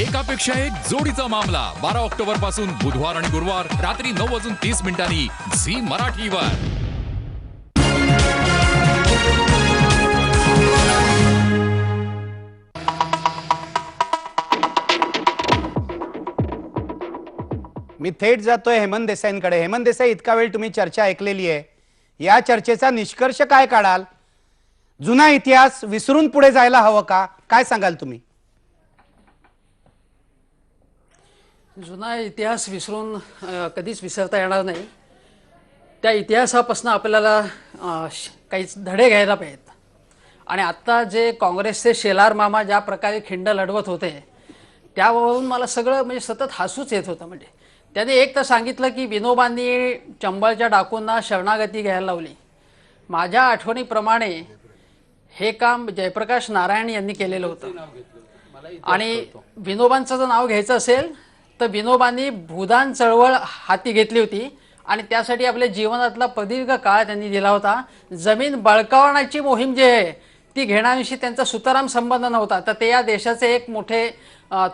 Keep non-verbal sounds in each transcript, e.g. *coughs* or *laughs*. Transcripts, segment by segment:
एकापेक्षा एक जोडीचा मामला. बारा ऑक्टोबरपासून बुधवार आणि गुरुवार रात्री नऊ वाजून तीस मिनिटांनी झी मराठीवर. मी थेट जातोय हेमंत देसाईंकडे. हेमंत देसाई इतका वेळ तुम्ही चर्चा ऐकलेली आहे. या चर्चेचा निष्कर्ष काय काढाल? जुना इतिहास विसरून पुढे जायला हवं का? काय सांगाल तुम्ही? जुना इतिहास विसरून कधीच विसरता येणार नाही. त्या इतिहासापासून आपल्याला काही धडे घ्यायला पाहिजेत. आणि आत्ता जे काँग्रेसचे शेलार मामा ज्या प्रकारे खिंड लढवत होते त्यावरून मला सगळं म्हणजे सतत हसूच येत होतं. म्हणजे त्याने एक तर सांगितलं की विनोबांनी चंबळच्या डाकूंना शरणागती घ्यायला लावली. माझ्या आठवणीप्रमाणे हे काम जयप्रकाश नारायण यांनी केलेलं होतं. आणि विनोबांचं जर नाव घ्यायचं असेल तर विनोबांनी भूदान चळवळ हाती घेतली होती आणि त्यासाठी आपल्या जीवनातला प्रदीर्घ काळ त्यांनी दिला होता. जमीन बळकावण्याची मोहीम जी आहे ती घेण्याविषयी त्यांचा सुताराम संबंध नव्हता. तर ते या देशाचे एक मोठे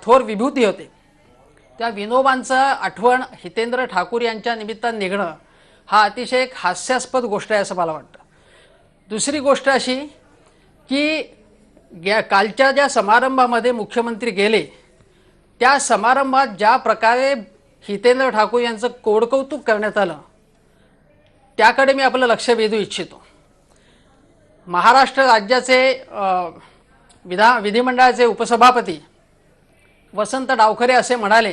थोर विभूती होते. त्या विनोबांचं आठवण हितेंद्र ठाकूर यांच्या निमित्तानं निघणं हा अतिशय एक हास्यास्पद गोष्ट आहे असं मला वाटतं. दुसरी गोष्ट अशी की गे कालच्या ज्या समारंभामध्ये मुख्यमंत्री गेले त्या समारंभात ज्या प्रकारे हितेंद्र ठाकूर यांचं कोडकौतुक करण्यात आलं त्याकडे मी आपलं लक्ष वेधू इच्छितो. महाराष्ट्र राज्याचे विधा विधिमंडळाचे उपसभापती वसंत डावखरे असे म्हणाले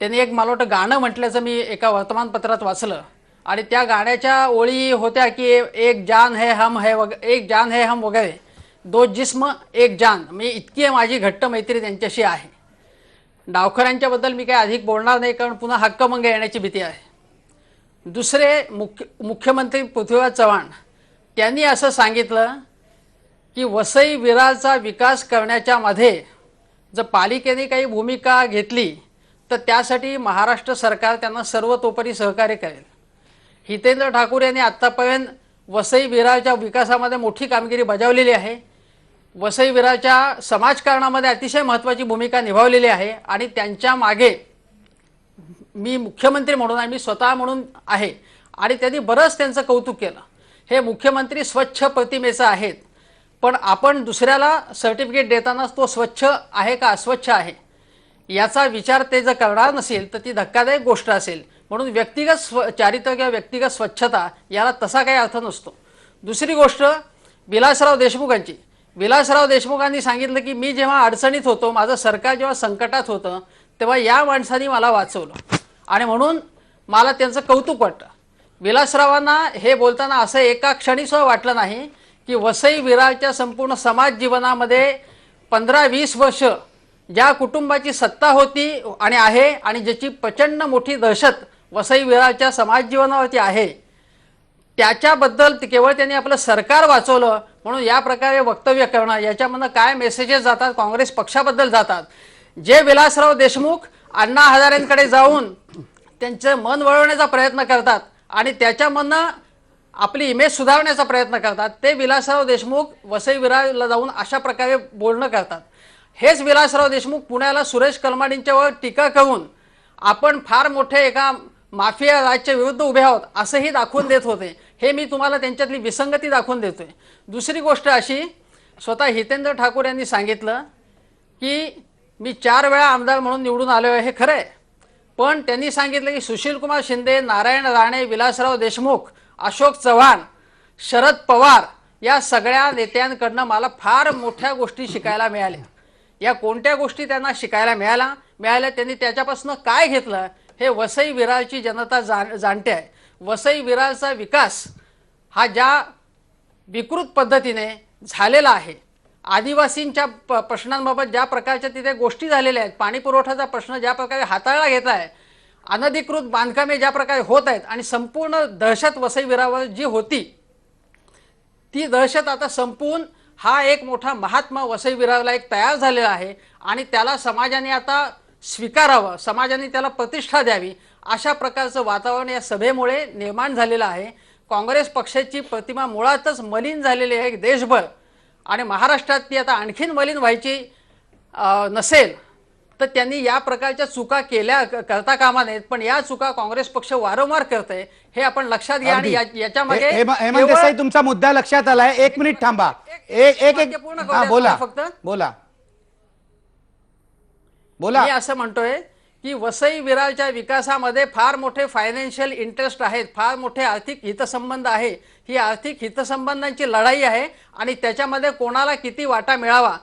त्यांनी एक मला वाटतं गाणं म्हटल्याचं मी एका वर्तमानपत्रात वाचलं आणि त्या गाण्याच्या ओळी होत्या की एक जान है हम है वग एक जान है हम वगैरे दो जिस्म एक जान मी इतकी माझी घट्ट मैत्री त्यांच्याशी आहे. डावखऱ्यांच्याबद्दल मी काही अधिक बोलणार नाही कारण पुन्हा हक्कमंग येण्याची भीती आहे. दुसरे मुख्य मुख्यमंत्री पृथ्वीराज चव्हाण त्यांनी असं सांगितलं की वसई विरारचा विकास करण्याच्या मध्ये जर पालिकेने काही भूमिका घेतली तर त्यासाठी महाराष्ट्र सरकार त्यांना सर्वतोपरी सहकार्य करेल. हितेंद्र ठाकूर यांनी आत्तापर्यंत वसई विरारच्या विकासामध्ये मोठी कामगिरी बजावलेली आहे. वसईवीराच्या समाजकारणामध्ये अतिशय महत्त्वाची भूमिका निभावलेली आहे आणि त्यांच्या मागे मी मुख्यमंत्री म्हणून आहे मी स्वतः म्हणून आहे. आणि त्यांनी बरंच त्यांचं कौतुक केलं. हे मुख्यमंत्री स्वच्छ प्रतिमेचं आहेत. पण आपण दुसऱ्याला सर्टिफिकेट देताना तो स्वच्छ आहे का अस्वच्छ आहे? याचा विचार ते जर करणार नसेल तर ती धक्कादायक गोष्ट असेल. म्हणून व्यक्तिगत स्व चारित्र्य किंवा व्यक्तिगत स्वच्छता याला तसा काही अर्थ नसतो. दुसरी गोष्ट विलासराव देशमुखांची विलासराव देशमुखांनी सांगितलं की मी जेव्हा अडचणीत होतो माझं सरकार जेव्हा संकटात होतं तेव्हा या माणसाने मला वाचवलं. आणि म्हणून मला त्यांचं कौतुक वाटतं विलासरावांना हे बोलताना असं एका क्षणीसुद्धा वाटलं नाही की वसई विरारच्या संपूर्ण समाज जीवनामध्ये पंधरा वीस वर्ष ज्या कुटुंबाची सत्ता होती आणि आहे आणि ज्याची प्रचंड मोठी दहशत वसई विरारच्या समाज जीवनावरती आहे त्याच्याबद्दल केवळ त्यांनी आपलं सरकार वाचवलं म्हणून या प्रकारे वक्तव्य करणं याच्यामधनं काय मेसेजेस जातात काँग्रेस पक्षाबद्दल जातात. जे विलासराव देशमुख अण्णा हजारेंकडे जाऊन त्यांचं मन वळवण्याचा प्रयत्न करतात आणि त्याच्यामधनं आपली इमेज सुधारण्याचा प्रयत्न करतात ते विलासराव देशमुख वसईविराला जाऊन अशा प्रकारे बोलणं करतात. हेच विलासराव देशमुख पुण्याला सुरेश कलमाडींच्यावर टीका करून आपण फार मोठे एका माफिया राजच्या विरुद्ध उभे आहोत असंही दाखवून देत होते. हे मी तुम्हाला त्यांच्यातली विसंगती दाखवून देतो आहे दुसरी गोष्ट अशी स्वतः हितेंद्र ठाकूर यांनी सांगितलं की मी चार वेळा आमदार म्हणून निवडून आलो आहे हे खरं आहे पण त्यांनी सांगितलं की सुशीलकुमार शिंदे नारायण राणे विलासराव देशमुख अशोक चव्हाण शरद पवार या सगळ्या नेत्यांकडनं मला फार मोठ्या गोष्टी शिकायला मिळाल्या. या कोणत्या गोष्टी त्यांना शिकायला मिळाल्या? मिळाल्या त्यांनी त्याच्यापासून काय घेतलं? हे वसई विरारची जनता जाण जाणते आहे. वसई विरारचा विकास हा ज्या विकृत पद्धतीने झालेला आहे. आदिवासींच्या प प्रश्नांबाबत ज्या प्रकारच्या तिथे गोष्टी झालेल्या आहेत पाणी पुरवठ्याचा प्रश्न ज्या प्रकारे हाताळला घेत आहे अनधिकृत बांधकामे ज्या प्रकारे होत आहेत आणि संपूर्ण दहशत वसई विरावर जी होती ती दहशत आता संपून हा एक मोठा महात्मा वसई विरारला एक तयार झालेला आहे आणि त्याला समाजाने आता स्वीकारावं समाजाने त्याला प्रतिष्ठा द्यावी अशा प्रकारचं वातावरण या सभेमुळे निर्माण झालेलं आहे. काँग्रेस पक्षाची प्रतिमा मुळातच मलिन झालेली आहे देशभर. आणि महाराष्ट्रात ती आता आणखीन मलिन व्हायची नसेल तर त्यांनी या प्रकारच्या चुका केल्या करता कामा नयेत. पण या चुका काँग्रेस पक्ष वारंवार करते हे आपण लक्षात घ्या. आणि अगदी. या- याच्यामागे हेम- हेमंत केवळ- देसाई तुमचा मुद्दा लक्षात आलाय. एक मिनिट थांबा. एक एक वाक्य एक पूर्ण बोला. फक्त. बोला. बोला. मी असं म्हणतोय की वसई विरारच्या विकासामध्ये फार मोठे फायनान्शियल इंटरेस्ट आहेत फार मोठे आर्थिक हितसंबंध आहे. ही आर्थिक हितसंबंधांची लढाई आहे आणि त्याच्यामध्ये कोणाला किती वाटा मिळावा?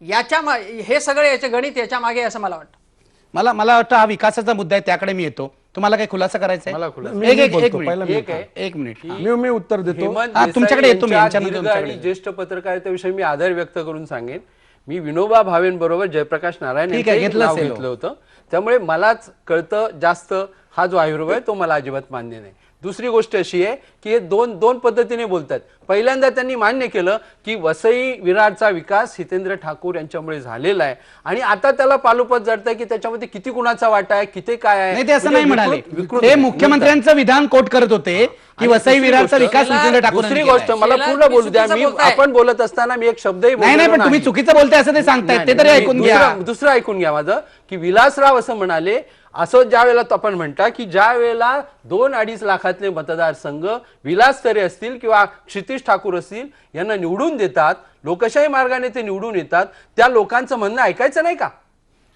याच्या मा- हे सगळे याचे गणित याच्या मागे आहे असं मला वाटतं. मला मला वाटतं हा विकासाचा मुद्दा आहे त्याकडे मी येतो. तुम्हाला काही खुलासा करायचा मला आहे खुलासा. एक एक मी एक बोलतो, पहिला मिनिट मी एक आहे. एक मिनिट. हा. मी मी उत्तर देतो. हेमंत हा, देसाई तुमच्याकडे येतो मी, यांच्या यांच्यानंतर दीर्घ तुमच्याकडे आणि ज्येष्ठ पत्रकारितेविषयी मी आदर व्यक्त करून सांगेन. मी विनोबा भावेंबरोबर जयप्रकाश नारायण ठीक आहे, यांचंही घेतलं नाव असेल. घेतलं होतं. त्यामुळे मलाच कळतं जास्त हा जो आयुर्वेद आहे तो मला अजिबात मान्य नाही. दुसरी गोष्ट अशी आहे की हे दोन दोन पद्धतीने बोलतात. पहिल्यांदा त्यांनी मान्य केलं की वसई विरारचा विकास हितेंद्र ठाकूर यांच्यामुळे झालेला आहे. आणि आता त्याला पालोपत जडतंय की त्याच्यामध्ये किती कुणाचा वाटा आहे किती काय आहे? नाही ते असं म्हणजे नाही म्हणाले. विकृत- विकृत ते. मुख्यमंत्र्यांचं विधान कोट करत होते की वसई विरारचा विकास नितीन ठाकूर दुसरी गोष्ट मला पूर्ण बोलू द्या. मी. आपण बोलत असताना मी एक शब्दही नाही पण तुम्ही चुकीचं बोलताय असं ते सांगतायत. ते तरी ऐकून घ्या. दुसरं ऐकून घ्या माझं. की विलासराव असं म्हणाले असं ज्या वेळेला आपण म्हणता की ज्या वेळेला दोन अडीच लाखातले मतदारसंघ विलास तरे असतील किंवा क्षितिश ठाकूर असतील यांना निवडून देतात लोकशाही मार्गाने ते निवडून येतात त्या लोकांचं म्हणणं ऐकायचं नाही का?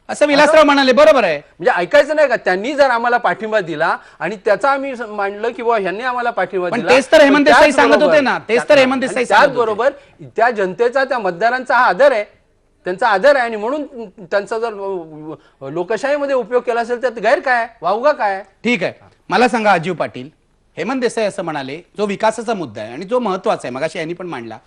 असं विलासराव म्हणाले बरोबर आहे. म्हणजे ऐकायचं नाही का? त्यांनी जर आम्हाला पाठिंबा दिला आणि त्याचा आम्ही मांडलं की बाबा ह्यांनी आम्हाला पाठिंबा दिला तेच तर हेमंत देसाई सांगत होते ना, तेच तर हेमंत देसाई. त्याचबरोबर त्या जनतेचा त्या मतदारांचा हा आदर आहे. त्यांचा आदर आहे आणि म्हणून त्यांचा जर लोकशाहीमध्ये उपयोग केला असेल तर गैर काय? वावगा काय? ठीक आहे मला सांगा अजीव पाटील हेमंत देसाई असं म्हणाले जो विकासाचा मुद्दा आहे आणि जो महत्त्वाचा आहे मगाशी यांनी पण मांडला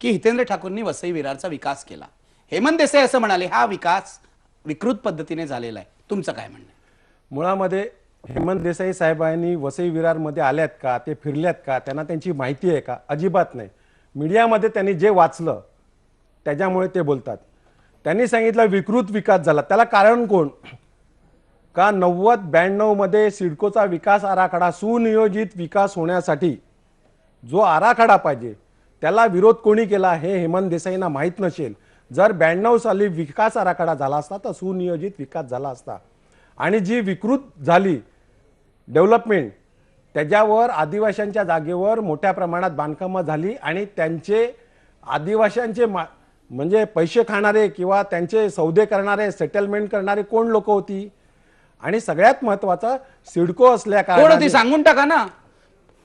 की हितेंद्र ठाकूरनी वसई विरारचा विकास केला हेमंत देसाई असं म्हणाले हा विकास विकृत पद्धतीने झालेला आहे तुमचं काय म्हणणं? मुळामध्ये हेमंत देसाई साहेबांनी वसई विरारमध्ये आल्यात का ते फिरल्यात का त्यांना त्यांची माहिती आहे का अजिबात नाही मीडियामध्ये त्यांनी जे वाचलं त्याच्यामुळे ते बोलतात त्यांनी सांगितलं विकृत विकास झाला. त्याला कारण कोण? का नव्वद ब्याण्णवमध्ये सिडकोचा विकास आराखडा सुनियोजित विकास होण्यासाठी जो आराखडा पाहिजे त्याला विरोध कोणी केला हे हेमंत देसाईंना माहीत नसेल. जर ब्याण्णव साली विकास आराखडा झाला असता तर सुनियोजित विकास झाला असता. आणि जी विकृत झाली डेव्हलपमेंट त्याच्यावर आदिवाशांच्या जागेवर मोठ्या प्रमाणात बांधकामं झाली आणि त्यांचे आदिवाशांचे मा म्हणजे पैसे खाणारे किंवा त्यांचे सौदे करणारे सेटलमेंट करणारे कोण लोक होती? आणि सगळ्यात महत्वाचं सिडको असल्या कारणाने सांगून टाका ना.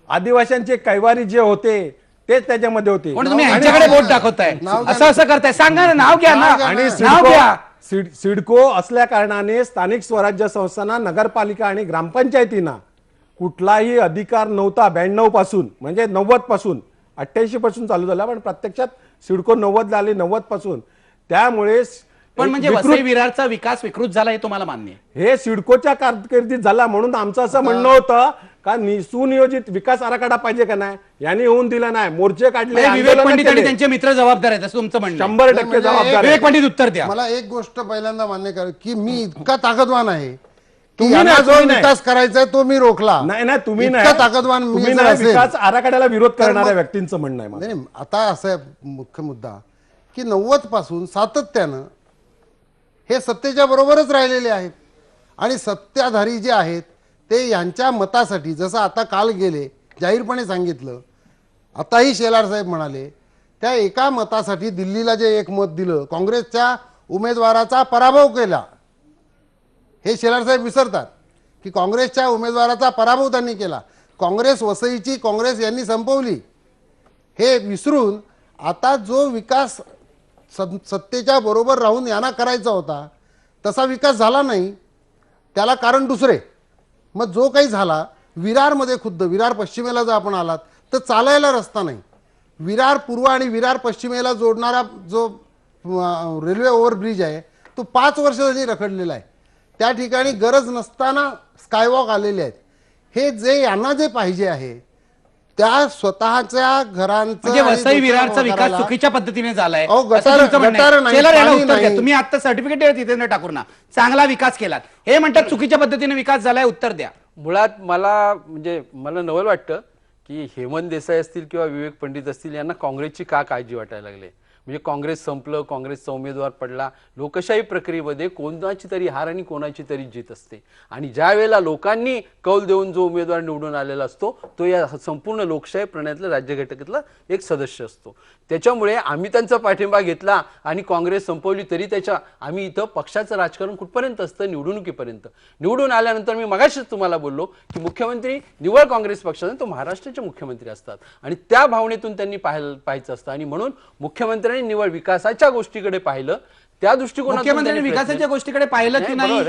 आदिवाशांचे कैवारी जे होते तेच त्याच्यामध्ये होते. तुम्ही यांच्याकडे बोट दाखवताय असं असं करताय. सांगा ना नाव घ्या ना. आणि सिडको असल्या कारणाने स्थानिक स्वराज्य संस्थांना नगरपालिका आणि ग्रामपंचायतींना कुठलाही अधिकार नव्हता ब्याण्णवपासून म्हणजे नव्वदपासून अठ्ठ्याऐंशी पासून चालू झाला पण प्रत्यक्षात सिडको नव्वद झाली नव्वदपासून त्यामुळे पण म्हणजे विकृत- वसई विरारचा विकास विकृत झाला हे तुम्हाला मान्य आहे हे सिडकोच्या कारकिर्दीत झाला म्हणून आमचं असं म्हणणं होतं का सुनियोजित विकास आराखडा पाहिजे का नाही यांनी होऊन दिला नाही मोर्चे काढले म्हणजे विवेक पंडित आणि. त्यांचे मित्र जबाबदार आहेत असं तुमचं म्हणणं. शंभर टक्के म्हणजे जबाबदार. विवेक पंडित उत्तर द्या मला एक गोष्ट पहिल्यांदा मान्य कर की मी इतका ताकदवान आहे तुम्ही यांना नाही, जो तुम्ही नाही. विकास करायचा तो मी रोखला नाही नाही तुम्ही इतका नाही ताकदवान मी तुम्ही जर नाही असेल, विकास आराखड्याला विरोध तर करणाऱ्या व्यक्तींचं म्हणणं आहे माझं. नाही नाही, आता असं आहे मुख्य मुद्दा की नव्वदपासून सातत्यानं हे सत्तेच्या बरोबरच राहिलेले आहेत आणि सत्ताधारी जे आहेत ते यांच्या मतासाठी जसं आता काल गेले जाहीरपणे सांगितलं आताही शेलार साहेब म्हणाले त्या एका मतासाठी दिल्लीला जे एक मत दिलं काँग्रेसच्या उमेदवाराचा पराभव केला हे शेलारसाहेब विसरतात की काँग्रेसच्या उमेदवाराचा पराभव त्यांनी केला. काँग्रेस वसईची काँग्रेस यांनी संपवली. हे विसरून आता जो विकास सत्तेच्या बरोबर राहून यांना करायचा होता तसा विकास झाला नाही. त्याला कारण दुसरे. मग जो काही झाला विरारमध्ये खुद्द विरार पश्चिमेला जर आपण आलात तर चालायला रस्ता नाही. विरार पूर्व आणि विरार पश्चिमेला जोडणारा जो रेल्वे ओव्हरब्रिज आहे तो पाच वर्ष त्यांनी रखडलेला आहे. त्या ठिकाणी गरज नसताना स्कायवॉक आलेले आहेत. हे जे यांना जे पाहिजे आहे त्या स्वतःच्या घरांचं म्हणजे वसई विरारचा विकास चुकीच्या पद्धतीने झालाय. तुम्ही आता सर्टिफिकेट देत जितेंद्र ठाकूरना. चांगला विकास केलात. हे म्हणतात चुकीच्या पद्धतीने विकास झालाय उत्तर द्या. मुळात मला म्हणजे मला नवल वाटतं की हेमंत देसाई असतील किंवा विवेक पंडित असतील यांना काँग्रेसची का काळजी वाटायला लागली? म्हणजे काँग्रेस संपलं काँग्रेसचा उमेदवार पडला लोकशाही प्रक्रियेमध्ये कोणाची तरी हार आणि कोणाची तरी जीत असते. आणि ज्या वेळेला लोकांनी कौल देऊन जो उमेदवार निवडून आलेला असतो तो या संपूर्ण लोकशाही प्रणालीतला राज्यघटकातला एक सदस्य असतो. त्याच्यामुळे आम्ही त्यांचा पाठिंबा घेतला आणि काँग्रेस संपवली तरी त्याच्या आम्ही इथं पक्षाचं राजकारण कुठपर्यंत असतं? निवडणुकीपर्यंत. निवडून आल्यानंतर मी मगाशीच तुम्हाला बोललो की मुख्यमंत्री निवळ काँग्रेस पक्षाचा तो महाराष्ट्राचे मुख्यमंत्री असतात. आणि त्या भावनेतून त्यांनी पाहायला पाहायचं असतं. आणि म्हणून मुख्यमंत्र्यांनी निवळ विकासाच्या गोष्टीकडे पाहिलं त्या दृष्टिकोनातून मुख्यमंत्र्यांनी विकासाच्या गोष्टीकडे पाहिलं की नाही,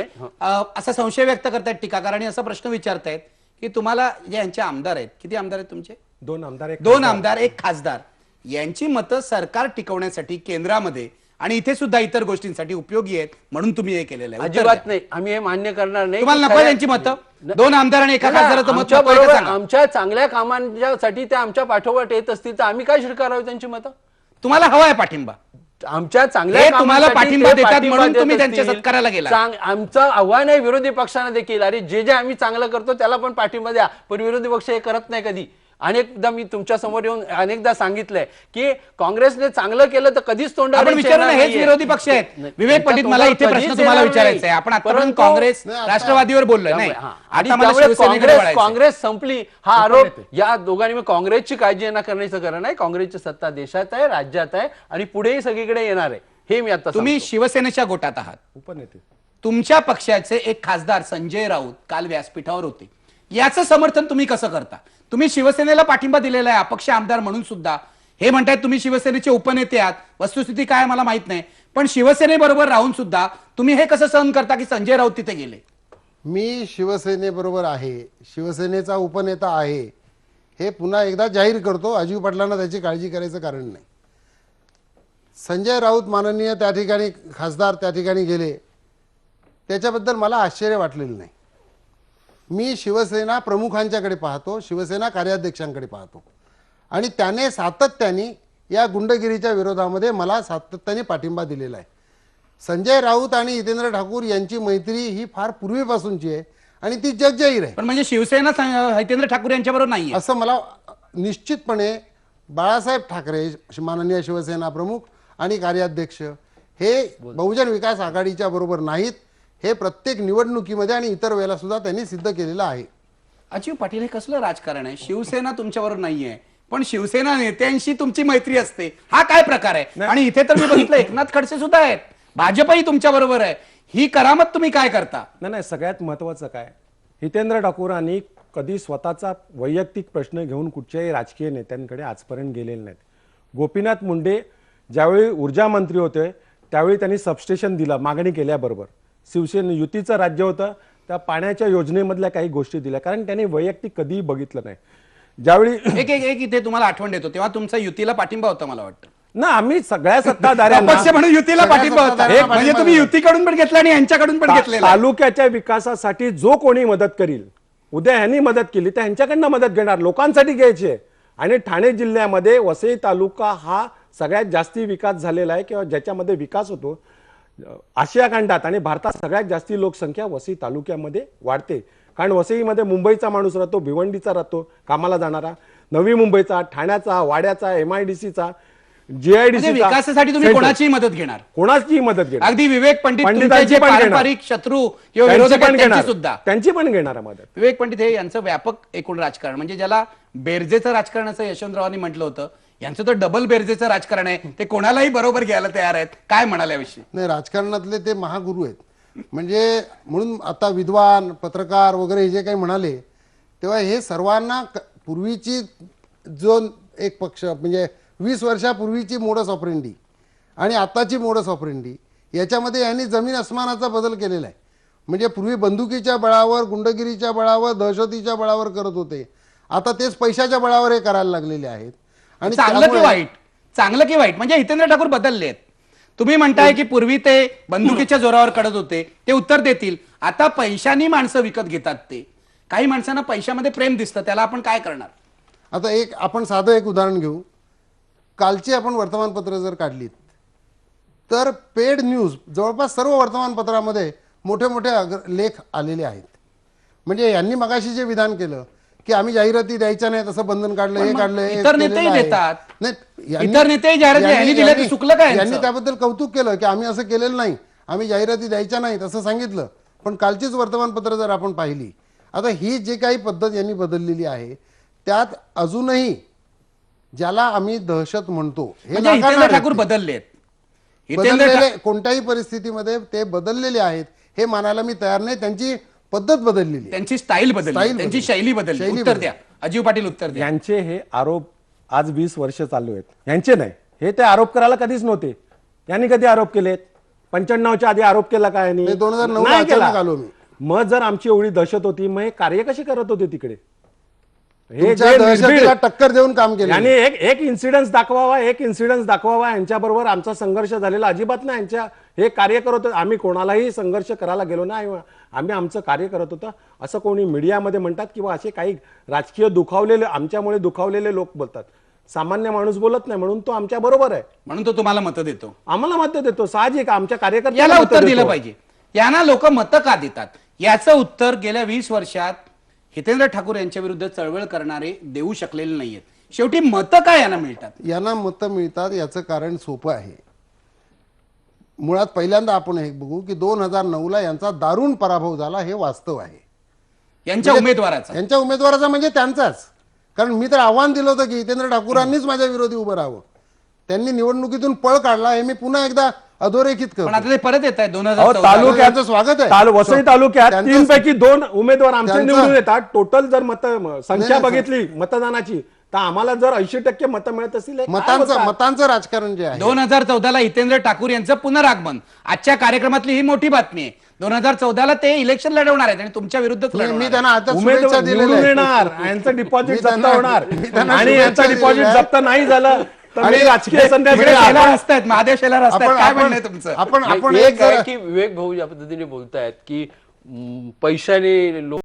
असा संशय व्यक्त करतायत टीकाकार आणि असा प्रश्न विचारतायत की तुम्हाला जे यांचे आमदार आहेत किती आमदार आहेत तुमचे? दोन आमदार एक दोन खासदार. आमदार एक खासदार. यांची मतं सरकार टिकवण्यासाठी केंद्रामध्ये आणि इथे सुद्धा इतर गोष्टींसाठी उपयोगी आहेत म्हणून तुम्ही हे केलेलं आहे. अजिबात. नाही. आम्ही हे मान्य करणार नाही. तुम्हाला नको खऱ्या- यांची मतं. दोन आमदार आणि एका खासदाराचं मत आमच्या चांगल्या कामांसाठी ते आमच्या पाठोपाठ येत असतील तर आम्ही काय स्वीकारावं त्यांची मतं? तुम्हाला हवा आहे पाठिंबा आमच्या चांगल्या हे तुम्हाला कामांसाठी पाठिंबा ते देतात म्हणून देत तुम्ही त्यांच्या असतील. सत्काराला गेला. चांग- आमचं आव्हान आहे विरोधी पक्षांना देखील अरे जे जे आम्ही चांगलं करतो त्याला पण पाठिंबा द्या पण विरोधी पक्ष हे करत नाही कधी अनेकदा मी तुमच्यासमोर येऊन अनेकदा सांगितलंय की काँग्रेसने चांगलं केलं तर कधीच तोंडावर हेच विरोधी पक्ष आहेत. विवेक पंडित मला इथे प्रश्न तुम्हाला विचारायचा आहे. आपण आतापर्यंत काँग्रेस राष्ट्रवादीवर बोललोय नाही. आणि काँग्रेस. काँग्रेस संपली. हा आरोप या दोघांनी मग काँग्रेसची काळजी यांना करण्याचं कारण आहे. काँग्रेसची सत्ता देशात आहे राज्यात आहे आणि पुढेही सगळीकडे येणार आहे. हे मी आता तुम्ही. शिवसेनेच्या गोटात आहात. उपनेते. तुमच्या पक्षाचे एक खासदार संजय राऊत काल व्यासपीठावर होते. याचं समर्थन तुम्ही कसं करता? तुम्ही शिवसेनेला पाठिंबा दिलेला आहे अपक्ष आमदार म्हणून सुद्धा. हे म्हणताय तुम्ही शिवसेनेचे उपनेते आहात. वस्तुस्थिती काय मला माहीत नाही. पण शिवसेनेबरोबर राहून सुद्धा तुम्ही हे कसं सहन करता की संजय राऊत तिथे गेले? मी शिवसेनेबरोबर आहे. शिवसेनेचा उपनेता आहे. हे पुन्हा एकदा जाहीर करतो. अजीव पाटलांना त्याची काळजी करायचं कारण नाही. संजय राऊत माननीय त्या ठिकाणी खासदार त्या ठिकाणी गेले. त्याच्याबद्दल मला आश्चर्य वाटलेलं नाही. मी शिवसेना प्रमुखांच्याकडे पाहतो शिवसेना कार्याध्यक्षांकडे पाहतो. आणि त्याने सातत्याने या गुंडगिरीच्या विरोधामध्ये मला सातत्याने पाठिंबा दिलेला आहे. संजय राऊत आणि हितेंद्र ठाकूर यांची मैत्री ही फार पूर्वीपासूनची आहे आणि ती जगजाहीर आहे पण म्हणजे शिवसेना हितेंद्र ठाकूर यांच्याबरोबर नाहीये. असं मला निश्चितपणे बाळासाहेब ठाकरे माननीय शिवसेना प्रमुख आणि कार्याध्यक्ष हे बहुजन विकास आघाडीच्या बरोबर नाहीत. हे प्रत्येक निवडणुकीमध्ये आणि इतर वेळेला सुद्धा त्यांनी सिद्ध केलेलं आहे. अजीव पाटील हे कसलं राजकारण आहे? शिवसेना तुमच्याबरोबर नाहीये. पण शिवसेना नेत्यांशी तुमची मैत्री असते. हा काय प्रकार आहे? आणि इथे तर मी बघितलं एकनाथ खडसे सुद्धा आहेत. भाजपही तुमच्या बरोबर आहे. ही करामत तुम्ही काय करता? नाही नाही सगळ्यात महत्त्वाचं काय? हितेंद्र ठाकूरांनी कधी स्वतःचा वैयक्तिक प्रश्न घेऊन कुठच्याही राजकीय नेत्यांकडे आजपर्यंत गेलेले नाहीत. गोपीनाथ मुंडे ज्यावेळी ऊर्जा मंत्री होते त्यावेळी त्यांनी सबस्टेशन दिलं मागणी केल्याबरोबर शिवसेने युतीचं राज्य होतं त्या पाण्याच्या योजनेमधल्या काही गोष्टी दिल्या. कारण त्यांनी वैयक्तिक कधीही बघितलं नाही. ज्यावेळी *coughs* एक एक एक इथे तुम्हाला आठवण देतो. तेव्हा तुमचा युतीला पाठिंबा होता मला वाटतं. ना आम्ही सगळ्या सत्ताधाऱ्यांना *laughs* अपक्ष म्हणून युतीला पाठिंबा होता. एक म्हणजे तुम्ही. युतीकडून पण घेतला आणि यांच्याकडून पण आहे. तालुक्याच्या विकासासाठी जो कोणी मदत करील उद्या ह्यांनी मदत केली तर ह्यांच्याकडनं मदत घेणार लोकांसाठी घ्यायची आहे. आणि ठाणे जिल्ह्यामध्ये वसई तालुका हा सगळ्यात जास्ती विकास झालेला आहे किंवा ज्याच्यामध्ये विकास होतो आशिया खंडात आणि भारतात सगळ्यात जास्ती लोकसंख्या वसई तालुक्यामध्ये वाढते. कारण वसईमध्ये मुंबईचा माणूस राहतो भिवंडीचा राहतो कामाला जाणारा. नवी मुंबईचा ठाण्याचा वाड्याचा एम आय डी सीचा म्हणजे विकासासाठी तुम्ही कोणाचीही मदत घेणार? कोणाचीही मदत घेणार. अगदी विवेक पंडित तुमचे पंडितांची जे पण घेणार. पारंपरिक शत्रू किंवा विरोधक सुद्धा त्यांची पण घेणार आहे मदत. विवेक पंडित हे यांचं व्यापक एकूण राजकारण. म्हणजे ज्याला बेरजेचं राजकारण असं यशवंतरावांनी म्हटलं होतं यांचं तर डबल बेरजेचं राजकारण आहे. ते कोणालाही बरोबर घ्यायला तयार आहेत. काय म्हणाल याविषयी नाही राजकारणातले ते महागुरू आहेत. म्हणजे म्हणून आता विद्वान पत्रकार वगैरे हे जे काही म्हणाले तेव्हा हे सर्वांना पूर्वीची जो एक पक्ष म्हणजे वीस वर्षापूर्वीची मोडस ऑपरेंडी आणि आताची मोडस ऑपरेंडी याच्यामध्ये यांनी जमीन अस्मानाचा बदल केलेला आहे. म्हणजे पूर्वी बंदुकीच्या बळावर गुंडगिरीच्या बळावर दहशतीच्या बळावर करत होते. आता तेच पैशाच्या बळावर हे करायला लागलेले आहेत. आणि चांगलं की वाईट? चांगलं की वाईट? म्हणजे हितेंद्र ठाकूर बदलले आहेत. तुम्ही म्हणताय की पूर्वी ते बंदुकीच्या जोरावर कडत होते. ते उत्तर देतील. आता पैशानी माणसं विकत घेतात ते. काही माणसांना पैशामध्ये प्रेम दिसतं. त्याला आपण काय करणार? आता एक आपण साधं एक उदाहरण घेऊ. कालची आपण वर्तमानपत्र जर काढलीत तर पेड न्यूज जवळपास सर्व वर्तमानपत्रामध्ये मोठे मोठे अग्र लेख आलेले आहेत म्हणजे यांनी मगाशी जे विधान केलं की आम्ही जाहिराती द्यायच्या नाहीत असं बंधन काढलं हे काढलं इतर केलेलं नेतेही आहे. देतात नाही चुकलं काय? यांनी त्याबद्दल कौतुक केलं की आम्ही असं केलेलं नाही आम्ही जाहिराती द्यायच्या नाहीत असं सांगितलं पण कालचीच वर्तमानपत्र जर आपण पाहिली आता ही जी काही पद्धत यांनी बदललेली आहे त्यात अजूनही ज्याला आम्ही दहशत म्हणतो हे म्हणजे हितेंद्र नाकारणारे ठाकूर बदलले आहेत हितेंद्र बदललेले कोणत्याही परिस्थितीमध्ये ते बदललेले आहेत हे मानायला मी तयार नाही त्यांची पद्धत बदललेली आहे. त्यांची स्टाईल बदलली स्टाईल त्यांची बदलली. शैली बदलली शैली उत्तर बदलली. द्या अजीव पाटील उत्तर द्या यांचे हे आरोप आज वीस वर्ष चालू आहेत यांचे नाही हे ते आरोप करायला कधीच नव्हते यांनी कधी आरोप केलेत पंच्याण्णवच्या आधी आरोप केला काय यांनी? ते 2009 ला नाही अचानक केला. आलो मी. मग जर आमची एवढी दहशत होती मग हे कार्य कशी करत होते तिकडे हे दहशतीला टक्कर देऊन काम केलं यांनी एक एक इन्सिडन्स दाखवावा एक इन्सिडन्स दाखवावा यांच्याबरोबर आमचा संघर्ष झालेला अजिबात नाही. यांच्या हे कार्य करत होतं आम्ही कोणालाही संघर्ष करायला गेलो नाही. आम्ही आमचं कार्य करत होतं. असं कोणी मीडियामध्ये म्हणतात किंवा असे काही राजकीय दुखावलेले आमच्यामुळे दुखावलेले लोक बोलतात. सामान्य माणूस बोलत नाही म्हणून तो आमच्या बरोबर आहे. म्हणून तो तुम्हाला मतं देतो. आम्हाला मत देतो. साहजिक आमच्या कार्यकर्त्याला याला मतं उत्तर दिलं. पाहिजे. यांना लोक मतं का देतात? याचं उत्तर गेल्या वीस वर्षात हितेंद्र ठाकूर यांच्या विरुद्ध चळवळ करणारे देऊ शकलेले नाहीयेत. शेवटी मतं काय यांना मिळतात? यांना मतं मिळतात याचं कारण सोपं आहे. मुळात पहिल्यांदा आपण हे बघू की दोन हजार ला यांचा दारुण पराभव झाला हे वास्तव आहे. यांच्या म्हणजे उमेदवाराचा. यांच्या उमेदवाराचा म्हणजे त्यांचाच. कारण मी तर आव्हान दिलं होतं की हितेंद्र ठाकूरांनीच माझ्या विरोधी उभं राहावं. त्यांनी निवडणुकीतून पळ काढला हे मी पुन्हा एकदा अधोरेखित पण करतो आता ते परत येत आहे दोन अहो, हजार तालुक्यात त्यांचं स्वागत आहे. तालु- वसई तालुक्यात त्यांचं- तीन पैकी दोन उमेदवार आमचे त्यांचं- निवडून येतात टोटल जर मत संख्या नाही. बघितली मतदानाची तर आम्हाला जर ऐंशी टक्के मतं मिळत असतील हे काय मतांचं? मतांचं राजकारण जे आहे दोन हजार चौदाला हितेंद्र ठाकूर यांचं पुनरागमन आजच्या कार्यक्रमातली ही मोठी बातमी आहे दोन हजार चौदाला ते इलेक्शन लढवणार आहेत आणि तुमच्या विरुद्धच मी- लढवणार मी आहेत. त्यांना आता उमेदवार निवडून येणार. यांचं डिपॉझिट जप्त त्यांना- होणार मी त्यांना आणि शुभेच्छा यांचं डिपॉझिट दिलेल्या आहेत. जप्त नाही झालं आणि- राजकीय महादेव शेलार असतायत आपण काय म्हणणं तुमचं? आपण आपण एक की विवेक भाऊ या पद्धतीने बोलतायत की पैशाने लोक